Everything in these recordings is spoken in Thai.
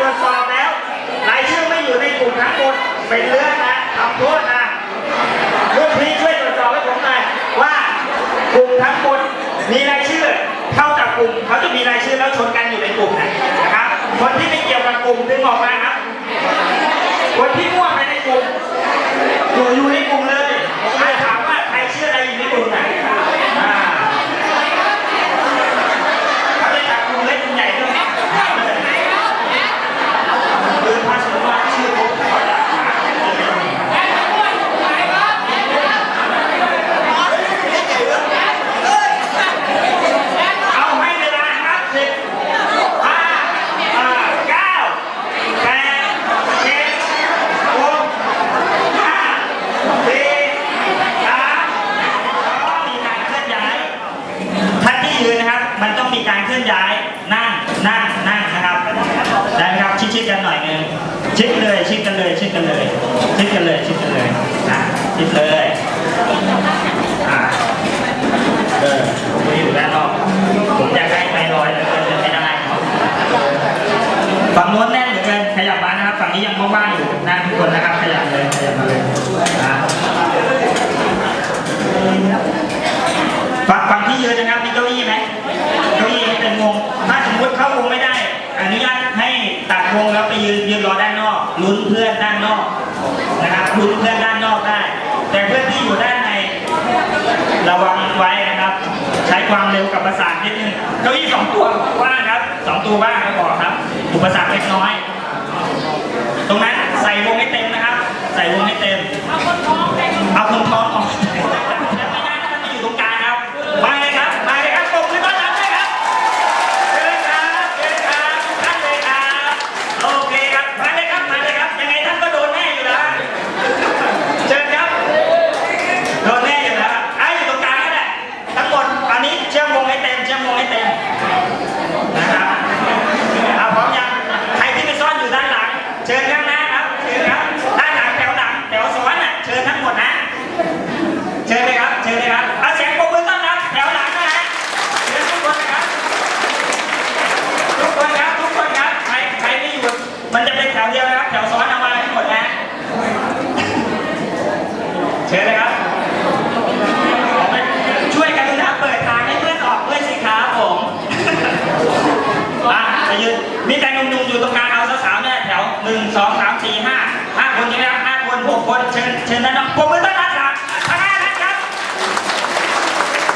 ตรวจสอบแล้วรายชื่อไม่อยู่ในกลุ่มทั้งหมดเป็นเรื่องนะทำโทษนะลูกพี่ช่วยตรวจสอบให้ผมหน่อยว่ากลุ่มทั้งหมดมีรายชื่อเท่ากับกลุ่มเขาจะมีรายชื่อแล้วชนกันอยู่ในกลุ่มไหนนะครับคนที่ไม่เกี่ยวกับกลุ่มดึงออกมาครับ คนที่มั่วไปในกลุ่มอยู่อยู่ในกลุ่มเลยใครถามว่าใครเชื่ออะไรอยู่ในกลุ่มไหน ชิดเลยชิดกันเลยชิดกันเลยชิดกันเลยชิดกันเลยนะชิดเลยอ่าเออผมอยู่ด้านนอกผมอยากได้ไฟลอยแต่เกินไม่ได้เนาะฝั่งโน้นแน่นเหลือเกินขยับมานะครับฝั่งนี้ยังว่างๆอยู่นั่งทุกคนนะครับขยับเลยขยับมาเลยนะฝั่งฝั่งที่ยืนนะครับมีเก้าอี้ไหมเก้าอี้เป็นวงถ้าสมมติเข้าวงไม่ได้ ตัดวงแล้วไปยืนยืนรอด้านนอกลุ้นเพื่อนด้านนอกนะครับลุ้นเพื่อนด้านนอกได้ แต่เพื่อนที่อยู่ด้านในระวังไว้นะครับ ใช้ความเร็วกับประสานนิดนึงเก้าอี้สองตัวว่างครับสองตัวว่างก็พอครับ อุปสรรคเล็กน้อย ตรงนั้นใส่วงให้เต็มนะครับ ใส่วงให้เต็ม เอาคนท้องเออกแล้วไม่ได้น ชิญเชิญด้านนอกปรบมือต้อนรับครับข้างหน้านะครับ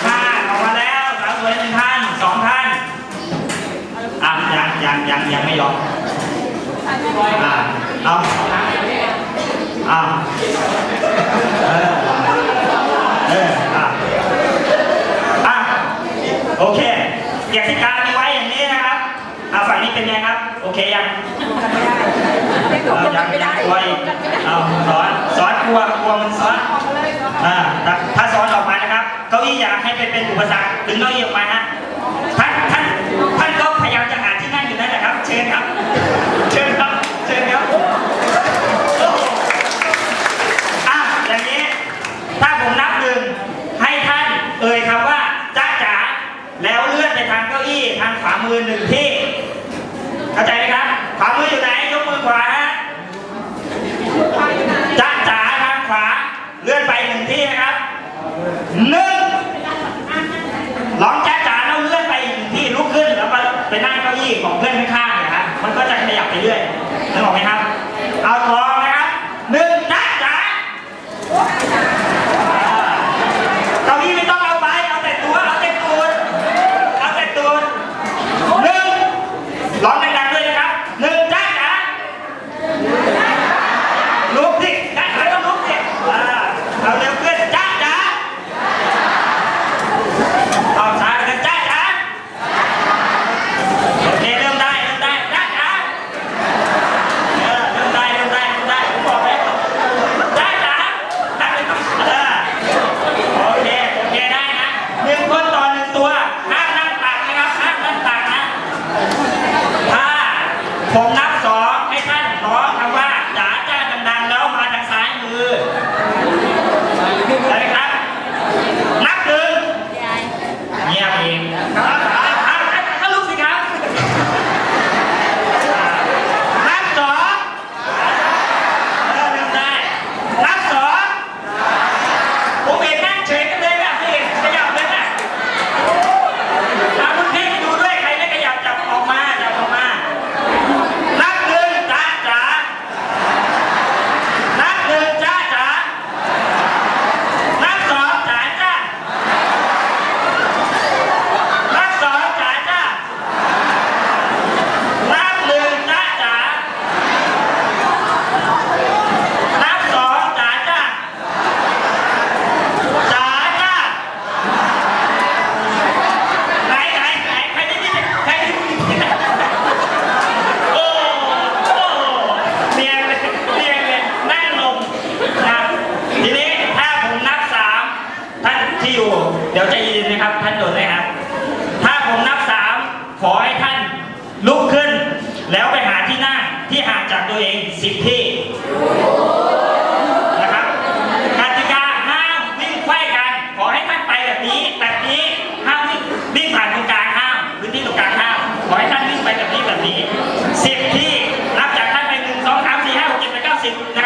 มาออกมาแล้วสาวสวยหนึ่งท่านสองท่านอะยังยังยังยังไม่ยอมอะเอาอะเออเอออะอะโอเคกติการมีไว้อย่างนี้นะครับอะฝั่งนี้เป็นไงครับ โอเคยังเอายังยังกลัวอีกเอาสอนสอนกลัวกลัวมันซ้อนอ่าถ้าถ้าซ้อนออกมานะครับ เก้าอี้อยากให้เป็นเป็นอุปสรรคดึงเก้าอี้ออกมาฮะท่านท่านท่านก็พยายามจะหาที่นั่งอยู่นั่นแหละครับ เชิญครับ เชิญครับ เชิญครับอะอย่างนี้ ถ้าผมนับหนึ่งให้ท่านเอ่ยคำว่าจ้าจ๋าแล้วเลื่อนไปทางเก้าอี้ทางขวามือหนึ่งที่ เข้ เดี๋ยวใจเย็นนะครับ ท่านโดนเลยครับถ้าผมนับสามขอให้ท่านลุกขึ้น แล้วไปหาที่หน้าที่ห่างจากตัวเองสิบที่นะครับกติกาห้ามวิ่งไขว้กัน ขอให้ท่านไปแบบนี้แบบนี้ห้ามวิ่งวิ่งผ่านตรงกลางห้ามพื้นที่ตรงกลางห้ามขอให้ท่านวิ่งไปแบบนี้แบบนี้สิบที่นับจากท่านไปหนึ่งสองสามสี่ห้าหกเจ็ดแปดเก้าสิบนะ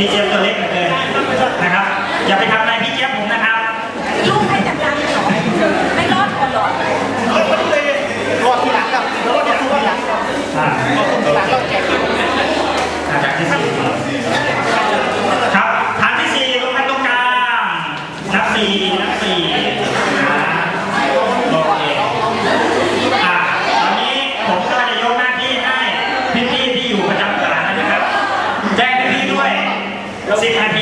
พีเอ็มตัวเล็กเหลือเกินนะครับ อย่าไปทำอะไพี থাকি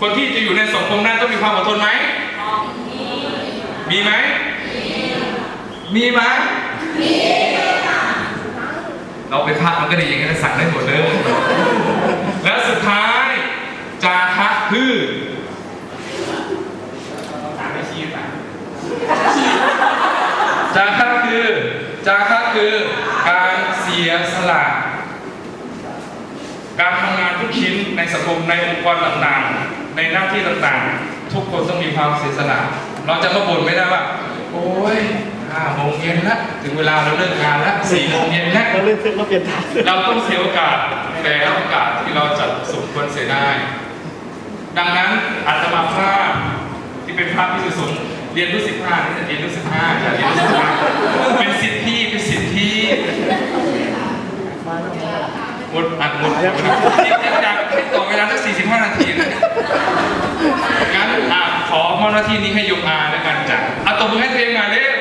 คนที่จะอยู่ในสังคมนั้นต้องมีความอดทนไหม มีไหม มีไหมเราไปพักมันก็ดีอย่างนี้นสั่งได้หมดเลย และสุดท้าย จาคะคืออ่านไม่ชี้ป่ะจาคะคือ จาคะคือการเสียสละ การทำงานทุกชิ้นในสังคมในองค์กรต่างๆ ในหน้าที่ต่างๆ ทุกคนต้องมีความเสียสละเราจะมาบ่นไม่ได้ว่า โอ้ยห้าโมงเย็นละถึงเวลาเราเลิกงานละสี่โมงเย็นละเราเลิกเพื่อนเราเปลี่ยนทางเราต้องเสียโอกาสแต่โอกาสที่เราจะสมควรเสียได้ ดังนั้นอาตมาภาพที่เป็นภาะพิสุสงเรียนรู้สิบห้านี่จะเรียนรู้สิบห้าจะเรียนรู้สิบห้าเป็นสิทธิ เป็นสิทธิหมดอัดหมดหมดที่จต่ต สิบห้านาทีเลงั้นขอมอนาทีนี้ให้โยมอาแล้วกันจ้ะเอาตบมือให้เพลงหน่อยเร็ว